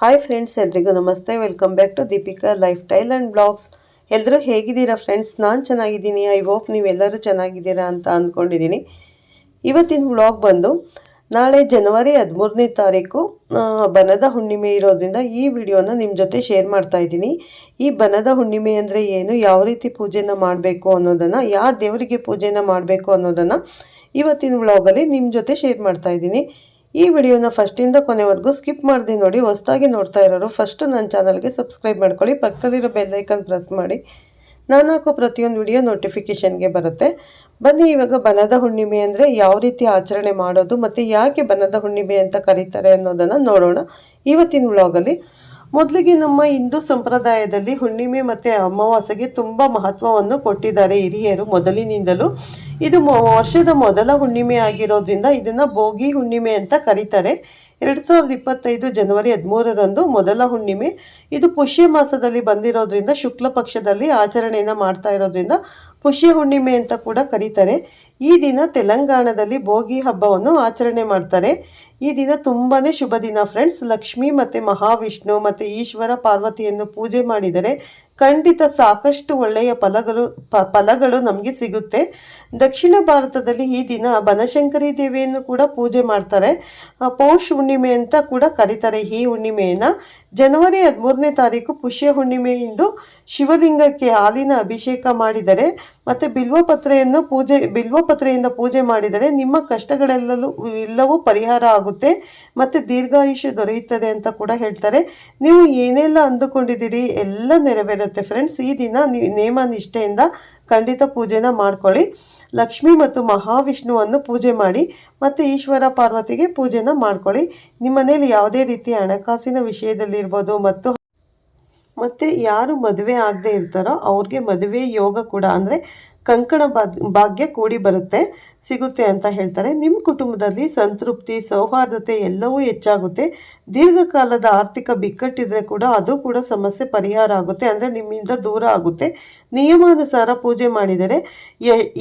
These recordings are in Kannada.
ಹಾಯ್ ಫ್ರೆಂಡ್ಸ್ ಎಲ್ರಿಗೂ ನಮಸ್ತೆ. Welcome back to Deepika lifestyle and blogs ಎಲ್ಲರೂ ಹೇಗಿದ್ದೀರಾ ಫ್ರೆಂಡ್ಸ್ ನಾನು ಚೆನ್ನಾಗಿದ್ದೀನಿ. ಐ ಹೋಪ್ ನೀವೆಲ್ಲರೂ ಚೆನ್ನಾಗಿದ್ದೀರಾ ಅಂತ ಅಂದ್ಕೊಂಡಿದ್ದೀನಿ. ಇವತ್ತಿನ ವ್ಲಾಗ್ ಬಂದು ನಾಳೆ ಜನವರಿ ಹದಿಮೂರನೇ ತಾರೀಕು ಬನದ ಹುಣ್ಣಿಮೆ ಇರೋದ್ರಿಂದ ಈ ವಿಡಿಯೋನ ನಿಮ್ಮ ಜೊತೆ ಶೇರ್ ಮಾಡ್ತಾ ಇದ್ದೀನಿ. ಈ ಬನದ ಹುಣ್ಣಿಮೆ ಅಂದರೆ ಏನು, ಯಾವ ರೀತಿ ಪೂಜೆನ ಮಾಡಬೇಕು ಅನ್ನೋದನ್ನು ಯಾವ ದೇವರಿಗೆ ಪೂಜೆನ ಮಾಡಬೇಕು ಅನ್ನೋದನ್ನು ಇವತ್ತಿನ ವ್ಲಾಗಲ್ಲಿ ನಿಮ್ಮ ಜೊತೆ ಶೇರ್ ಮಾಡ್ತಾ ಇದ್ದೀನಿ. ಈ ವಿಡಿಯೋನ ಫಸ್ಟಿಂದ ಕೊನೆವರೆಗೂ ಸ್ಕಿಪ್ ಮಾಡದೆ ನೋಡಿ, ಹೊಸದಾಗಿ ನೋಡ್ತಾ ಇರೋರು ಫಸ್ಟ್ ನನ್ನ ಚಾನಲ್ಗೆ ಸಬ್ಸ್ಕ್ರೈಬ್ ಮಾಡ್ಕೊಳ್ಳಿ, ಪಕ್ಕದಲ್ಲಿರೋ ಬೆಲ್ಲೈಕನ್ ಪ್ರೆಸ್ ಮಾಡಿ. ನಾನು ಹಾಕೋ ಪ್ರತಿಯೊಂದು ವಿಡಿಯೋ ನೋಟಿಫಿಕೇಷನ್ಗೆ ಬರುತ್ತೆ. ಬನ್ನಿ, ಇವಾಗ ಬನದ ಹುಣ್ಣಿಮೆ ಅಂದರೆ ಯಾವ ರೀತಿ ಆಚರಣೆ ಮಾಡೋದು ಮತ್ತು ಯಾಕೆ ಬನದ ಹುಣ್ಣಿಮೆ ಅಂತ ಕರೀತಾರೆ ಅನ್ನೋದನ್ನು ನೋಡೋಣ. ಇವತ್ತಿನ ವ್ಲಾಗಲ್ಲಿ ಮೊದಲಿಗೆ ನಮ್ಮ ಹಿಂದೂ ಸಂಪ್ರದಾಯದಲ್ಲಿ ಹುಣ್ಣಿಮೆ ಮತ್ತು ಅಮಾವಾಸ್ಯೆಗೆ ತುಂಬ ಮಹತ್ವವನ್ನು ಕೊಟ್ಟಿದ್ದಾರೆ ಹಿರಿಯರು ಮೊದಲಿನಿಂದಲೂ. ಇದು ವರ್ಷದ ಮೊದಲ ಹುಣ್ಣಿಮೆ ಆಗಿರೋದ್ರಿಂದ ಇದನ್ನು ಭೋಗಿ ಹುಣ್ಣಿಮೆ ಅಂತ ಕರೀತಾರೆ. ಎರಡು ಸಾವಿರದ ಇಪ್ಪತ್ತೈದು ಜನವರಿ ಹದಿಮೂರರಂದು ಮೊದಲ ಹುಣ್ಣಿಮೆ. ಇದು ಪುಷ್ಯ ಮಾಸದಲ್ಲಿ ಬಂದಿರೋದ್ರಿಂದ ಶುಕ್ಲ ಪಕ್ಷದಲ್ಲಿ ಆಚರಣೆಯನ್ನು ಮಾಡ್ತಾ ಇರೋದ್ರಿಂದ ಪುಷ್ಯ ಹುಣ್ಣಿಮೆ ಅಂತ ಕೂಡ ಕರೀತಾರೆ. ಈ ದಿನ ತೆಲಂಗಾಣದಲ್ಲಿ ಭೋಗಿ ಹಬ್ಬವನ್ನು ಆಚರಣೆ ಮಾಡ್ತಾರೆ. ಈ ದಿನ ತುಂಬಾ ಶುಭ ದಿನ ಫ್ರೆಂಡ್ಸ್ ಲಕ್ಷ್ಮಿ ಮತ್ತು ಮಹಾವಿಷ್ಣು ಮತ್ತು ಈಶ್ವರ ಪಾರ್ವತಿಯನ್ನು ಪೂಜೆ ಮಾಡಿದರೆ ಖಂಡಿತ ಸಾಕಷ್ಟು ಒಳ್ಳೆಯ ಫಲಗಳು ಫಲಗಳು ನಮಗೆ ಸಿಗುತ್ತೆ. ದಕ್ಷಿಣ ಭಾರತದಲ್ಲಿ ಈ ದಿನ ಬನಶಂಕರಿ ದೇವಿಯನ್ನು ಕೂಡ ಪೂಜೆ ಮಾಡ್ತಾರೆ. ಪೌಷ್ ಹುಣ್ಣಿಮೆ ಅಂತ ಕೂಡ ಕರೀತಾರೆ ಈ ಹುಣ್ಣಿಮೆಯನ್ನು. ಜನವರಿ ಹದಿಮೂರನೇ ತಾರೀಕು ಪುಷ್ಯ ಹುಣ್ಣಿಮೆಯಿಂದ ಶಿವಲಿಂಗಕ್ಕೆ ಹಾಲಿನ ಅಭಿಷೇಕ ಮಾಡಿದರೆ, ಮತ್ತು ಬಿಲ್ವಪತ್ರೆಯನ್ನು ಪೂಜೆ, ಬಿಲ್ವಪತ್ರೆಯಿಂದ ಪೂಜೆ ಮಾಡಿದರೆ ನಿಮ್ಮ ಕಷ್ಟಗಳೆಲ್ಲವೂ ಎಲ್ಲವೂ ಪರಿಹಾರ ಆಗುತ್ತೆ. ಮತ್ತು ದೀರ್ಘಾಯುಷ್ಯ ದೊರೆಯುತ್ತದೆ ಅಂತ ಕೂಡ ಹೇಳ್ತಾರೆ. ನೀವು ಏನೆಲ್ಲ ಅಂದುಕೊಂಡಿದ್ದೀರಿ, ಎಲ್ಲ ನೆರವೇರುತ್ತೆ. ಫ್ರೆಂಡ್ಸ್ ಈ ದಿನ ನೀವು ನೇಮ ನಿಷ್ಠೆಯಿಂದ ಖಂಡಿತ ಪೂಜೆನ ಮಾಡ್ಕೊಳ್ಳಿ. ಲಕ್ಷ್ಮಿ ಮತ್ತು ಮಹಾವಿಷ್ಣುವನ್ನು ಪೂಜೆ ಮಾಡಿ ಮತ್ತು ಈಶ್ವರ ಪಾರ್ವತಿಗೆ ಪೂಜೆನ ಮಾಡ್ಕೊಳ್ಳಿ. ನಿಮ್ಮ ಮನೇಲಿ ಯಾವುದೇ ರೀತಿಯ ಹಣಕಾಸಿನ ವಿಷಯದಲ್ಲಿರ್ಬೋದು ಮತ್ತು ಮತ್ತು ಯಾರು ಮದುವೆ ಆಗದೆ ಇರ್ತಾರೋ ಅವ್ರಿಗೆ ಮದುವೆ ಯೋಗ ಕೂಡ ಅಂದರೆ ಕಂಕಣ ಭಾಗ್- ಭಾಗ್ಯ ಕೂಡಿ ಬರುತ್ತೆ, ಸಿಗುತ್ತೆ ಅಂತ ಹೇಳ್ತಾರೆ. ನಿಮ್ಮ ಕುಟುಂಬದಲ್ಲಿ ಸಂತೃಪ್ತಿ, ಸೌಹಾರ್ದತೆ ಎಲ್ಲವೂ ಹೆಚ್ಚಾಗುತ್ತೆ. ದೀರ್ಘಕಾಲದ ಆರ್ಥಿಕ ಬಿಕ್ಕಟ್ಟಿದ್ರೆ ಕೂಡ ಅದು ಕೂಡ ಸಮಸ್ಯೆ ಪರಿಹಾರ ಆಗುತ್ತೆ, ಅಂದರೆ ನಿಮ್ಮಿಂದ ದೂರ ಆಗುತ್ತೆ. ನಿಯಮಾನುಸಾರ ಪೂಜೆ ಮಾಡಿದರೆ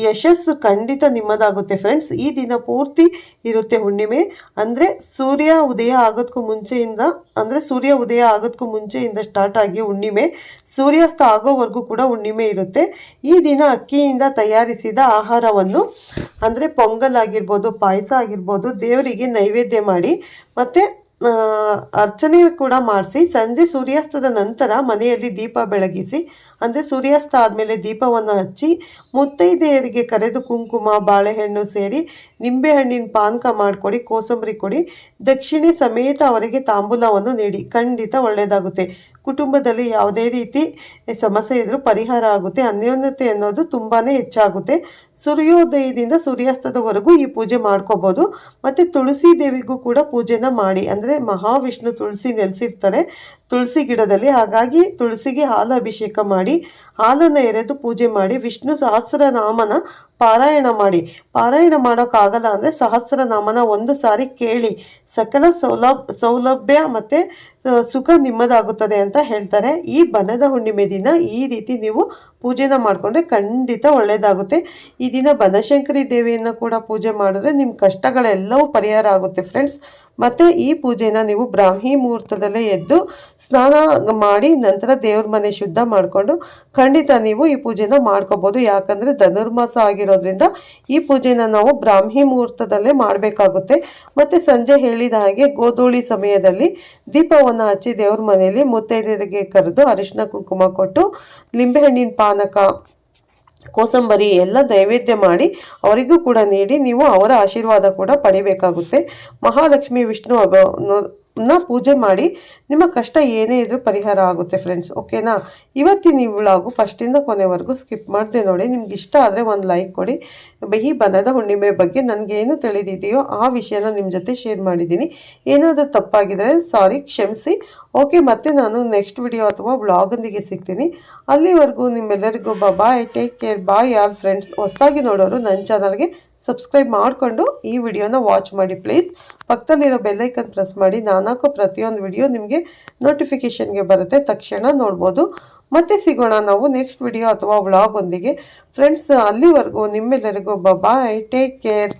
ಯಶಸ್ಸು ಖಂಡಿತ ನಿಮ್ಮದಾಗುತ್ತೆ ಫ್ರೆಂಡ್ಸ್. ಈ ದಿನ ಪೂರ್ತಿ ಇರುತ್ತೆ ಹುಣ್ಣಿಮೆ, ಅಂದರೆ ಸೂರ್ಯ ಉದಯ ಆಗೋದಕ್ಕೂ ಮುಂಚೆಯಿಂದ, ಅಂದರೆ ಸೂರ್ಯ ಉದಯ ಆಗೋದಕ್ಕೂ ಮುಂಚೆಯಿಂದ ಸ್ಟಾರ್ಟ್ ಆಗಿ ಹುಣ್ಣಿಮೆ. ಸೂರ್ಯಾಸ್ತ ಆಗೋವರೆಗೂ ಕೂಡ ಹುಣ್ಣಿಮೆ ಇರುತ್ತೆ. ಈ ದಿನ ಅಕ್ಕಿಯಿಂದ ತಯಾರಿಸಿದ ಆಹಾರವನ್ನು, ಅಂದರೆ ಪೊಂಗಲ್ ಆಗಿರ್ಬೋದು, ಪಾಯಸ ಆಗಿರ್ಬೋದು, ದೇವರಿಗೆ ನೈವೇದ್ಯ ಮಾಡಿ, ಮತ್ತು ಅರ್ಚನೆ ಕೂಡ ಮಾಡಿಸಿ, ಸಂಜೆ ಸೂರ್ಯಾಸ್ತದ ನಂತರ ಮನೆಯಲ್ಲಿ ದೀಪ ಬೆಳಗಿಸಿ, ಅಂದರೆ ಸೂರ್ಯಾಸ್ತ ಆದಮೇಲೆ ದೀಪವನ್ನು ಹಚ್ಚಿ, ಮುತ್ತೈದೆಯರಿಗೆ ಕರೆದು ಕುಂಕುಮ, ಬಾಳೆಹಣ್ಣು ಸೇರಿ, ನಿಂಬೆಹಣ್ಣಿನ ಪಾನಕ ಮಾಡಿಕೊಡಿ, ಕೋಸಂಬರಿ ಕೊಡಿ, ದಕ್ಷಿಣೆ ಸಮೇತ ಅವರಿಗೆ ತಾಂಬೂಲವನ್ನು ನೀಡಿ, ಖಂಡಿತ ಒಳ್ಳೆಯದಾಗುತ್ತೆ. ಕುಟುಂಬದಲ್ಲಿ ಯಾವುದೇ ರೀತಿ ಸಮಸ್ಯೆ ಇದ್ರೂ ಪರಿಹಾರ ಆಗುತ್ತೆ. ಅನ್ಯೋನ್ಯತೆ ಅನ್ನೋದು ತುಂಬಾ ಹೆಚ್ಚಾಗುತ್ತೆ. ಸೂರ್ಯೋದಯದಿಂದ ಸೂರ್ಯಾಸ್ತದವರೆಗೂ ಈ ಪೂಜೆ ಮಾಡ್ಕೋಬೋದು. ಮತ್ತು ತುಳಸಿ ದೇವಿಗೂ ಕೂಡ ಪೂಜೆನ ಮಾಡಿ. ಅಂದರೆ ಮಹಾವಿಷ್ಣು ತುಳಸಿ ನೆಲೆಸಿರ್ತಾರೆ. ತುಳಸಿ ಗಿಡದಲ್ಲಿ. ಹಾಗಾಗಿ ತುಳಸಿಗೆ ಹಾಲು ಅಭಿಷೇಕ ಮಾಡಿ, ಹಾಲನ್ನು ಎರೆದು ಪೂಜೆ ಮಾಡಿ, ವಿಷ್ಣು ಸಹಸ್ರನಾಮನ ಪಾರಾಯಣ ಮಾಡಿ. ಪಾರಾಯಣ ಮಾಡೋಕ್ಕಾಗಲ್ಲ ಅಂದರೆ ಸಹಸ್ರನಾಮನ ಒಂದು ಸಾರಿ ಕೇಳಿ. ಸಕಲ ಸೌಲಭ್, ಸೌಲಭ್ಯ ಮತ್ತು ಸುಖ ನಿಮ್ಮದಾಗುತ್ತದೆ ಅಂತ ಹೇಳ್ತಾರೆ. ಈ ಬನದ ಹುಣ್ಣಿಮೆ ದಿನ ಈ ರೀತಿ ನೀವು ಪೂಜೆನ ಮಾಡಿಕೊಂಡ್ರೆ ಖಂಡಿತ ಒಳ್ಳೆಯದಾಗುತ್ತೆ ಈ ದಿನ ಬನಶಂಕರಿ ದೇವಿಯನ್ನು ಕೂಡ ಪೂಜೆ ಮಾಡಿದ್ರೆ ನಿಮ್ಮ ಕಷ್ಟಗಳೆಲ್ಲವೂ ಪರಿಹಾರ ಆಗುತ್ತೆ ಫ್ರೆಂಡ್ಸ್ ಮತ್ತು ಈ ಪೂಜೆನ ನೀವು ಬ್ರಾಹ್ಮಿ ಮುಹೂರ್ತದಲ್ಲೇ ಎದ್ದು ಸ್ನಾನ ಮಾಡಿ ನಂತರ ದೇವ್ರ ಮನೆ ಶುದ್ಧ ಮಾಡಿಕೊಂಡು ಖಂಡಿತ ನೀವು ಈ ಪೂಜೆನ ಮಾಡ್ಕೋಬೋದು. ಯಾಕಂದರೆ ಧನುರ್ಮಾಸ ಆಗಿರೋದ್ರಿಂದ ಈ ಪೂಜೆನ ನಾವು ಬ್ರಾಹ್ಮಿ ಮುಹೂರ್ತದಲ್ಲೇ ಮಾಡಬೇಕಾಗುತ್ತೆ. ಮತ್ತು ಸಂಜೆ ಹೇಳಿದ ಹಾಗೆ ಗೋಧೂಳಿ ಸಮಯದಲ್ಲಿ ದೀಪವನ್ನು ಹಚ್ಚಿ ದೇವ್ರ ಮನೆಯಲ್ಲಿ ಮುತ್ತೈದೆಯರಿಗೆ ಕರೆದು ಅರಿಶಿನ ಕುಂಕುಮ ಕೊಟ್ಟು ಲಿಂಬೆಹಣ್ಣಿನ ಪಾನಕ, ಕೋಸಂಬರಿ ಎಲ್ಲ ನೈವೇದ್ಯ ಮಾಡಿ ಅವರಿಗೂ ಕೂಡ ನೀಡಿ ನೀವು ಅವರ ಆಶೀರ್ವಾದ ಕೂಡ ಪಡಿಬೇಕಾಗುತ್ತೆ. ಮಹಾಲಕ್ಷ್ಮಿ ವಿಷ್ಣು ನ ಪೂಜೆ ಮಾಡಿ ನಿಮ್ಮ ಕಷ್ಟ ಏನೇ ಇದ್ರೂ ಪರಿಹಾರ ಆಗುತ್ತೆ ಫ್ರೆಂಡ್ಸ್ ಓಕೆನಾ ಇವತ್ತಿನ ಈ ವ್ಲಾಗು ಫಸ್ಟಿಂದ ಕೊನೆವರೆಗೂ ಸ್ಕಿಪ್ ಮಾಡಿದೆ ನೋಡಿ, ನಿಮ್ಗೆ ಇಷ್ಟ ಆದರೆ ಒಂದು ಲೈಕ್ ಕೊಡಿ. ಬಹಿ ಬನದ ಹುಣ್ಣಿಮೆ ಬಗ್ಗೆ ನನಗೇನು ತಿಳಿದಿದೆಯೋ ಆ ವಿಷಯನ ನಿಮ್ಮ ಜೊತೆ ಶೇರ್ ಮಾಡಿದ್ದೀನಿ. ಏನಾದರೂ ತಪ್ಪಾಗಿದ್ದರೆ ಸಾರಿ ಕ್ಷಮಿಸಿ. ಓಕೆ ಮತ್ತೆ ನಾನು ನೆಕ್ಸ್ಟ್ ವಿಡಿಯೋ ಅಥವಾ ಬ್ಲಾಗೊಂದಿಗೆ ಸಿಗ್ತೀನಿ. ಅಲ್ಲಿವರೆಗೂ ನಿಮ್ಮೆಲ್ಲರಿಗೂ bye take care bye all friends ಹೊಸದಾಗಿ ನೋಡೋರು ನನ್ನ ಚಾನಲ್ಗೆ ಸಬ್ಸ್ಕ್ರೈಬ್ ಮಾಡಿಕೊಂಡು ಈ ವಿಡಿಯೋನ ವಾಚ್ ಮಾಡಿ ಪ್ಲೀಸ್ ಪಕ್ಕದಲ್ಲಿರೋ ಬೆಲ್ಲೈಕನ್ ಪ್ರೆಸ್ ಮಾಡಿ. ನಾನಾಕೋ ಪ್ರತಿಯೊಂದು ವಿಡಿಯೋ ನಿಮಗೆ ನೋಟಿಫಿಕೇಷನ್ಗೆ ಬರುತ್ತೆ. ತಕ್ಷಣ ನೋಡ್ಬೋದು. ಮತ್ತೆ ಸಿಗೋಣ ನಾವು ನೆಕ್ಸ್ಟ್ ವಿಡಿಯೋ ಅಥವಾ ವ್ಲಾಗ್ ಒಂದಿಗೆ. ಫ್ರೆಂಡ್ಸ್ ಅಲ್ಲಿವರೆಗೂ ನಿಮ್ಮೆಲ್ಲರಿಗೂ ಬಾಯ್ ಟೇಕ್ ಕೇರ್